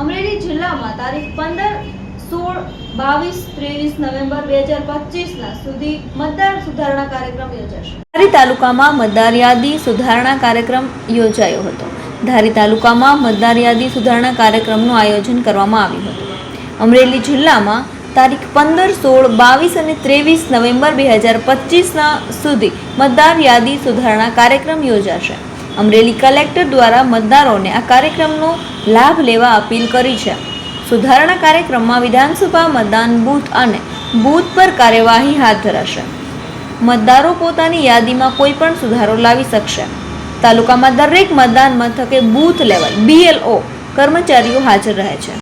અમરેલી જિલ્લામાં તારીખ પંદર, સોળ, બાવીસ, ત્રેવીસ નવેમ્બર બે હજાર પચીસના સુધી મતદાર સુધારણા કાર્યક્રમ યોજાશે. ધારી તાલુકામાં મતદાર યાદી સુધારણા કાર્યક્રમ યોજાયો હતો. ધારી તાલુકામાં મતદાર યાદી સુધારણા કાર્યક્રમનું આયોજન કરવામાં આવ્યું હતું. અમરેલી જિલ્લામાં તારીખ પંદર, સોળ, બાવીસ અને ત્રેવીસ નવેમ્બર બે હજાર પચીસના સુધી મતદાર યાદી સુધારણા કાર્યક્રમ યોજાશે. અમરેલી કલેક્ટર દ્વારા મતદારોને આ કાર્યક્રમનો લાભ લેવા અપીલ કરી છે. સુધારણા કાર્યક્રમમાં વિધાનસભા મતદાન બૂથ અને બૂથ પર કાર્યવાહી હાથ ધરાશે. મતદારો પોતાની યાદીમાં કોઈ પણ સુધારો લાવી શકશે. તાલુકામાં દરેક મતદાન મથકે બૂથ લેવલ બીએલઓ કર્મચારીઓ હાજર રહે છે.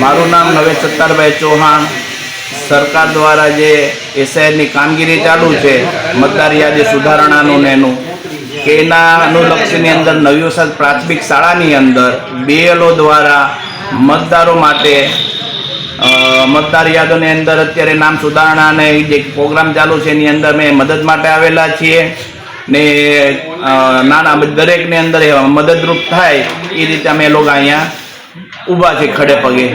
મારું નામ નવેશ સત્તારભાઈ ચૌહાણ. સરકાર દ્વારા જે એસઆઈની કામગીરી ચાલુ છે, મતદાર યાદી સુધારણાનું ને એનું, કે એના અનુલક્ષની અંદર નવી પ્રાથમિક શાળાની અંદર બીએલઓ દ્વારા મતદારો માટે મતદાર યાદોની અંદર અત્યારે નામ સુધારણા અને જે પ્રોગ્રામ ચાલુ છે, એની અંદર મેં મદદ માટે આવેલા છીએ. ને નાના દરેકની અંદર એ મદદરૂપ થાય, એ રીતે અમે લોકો અહીંયા ઊભા છે ખડે પગે.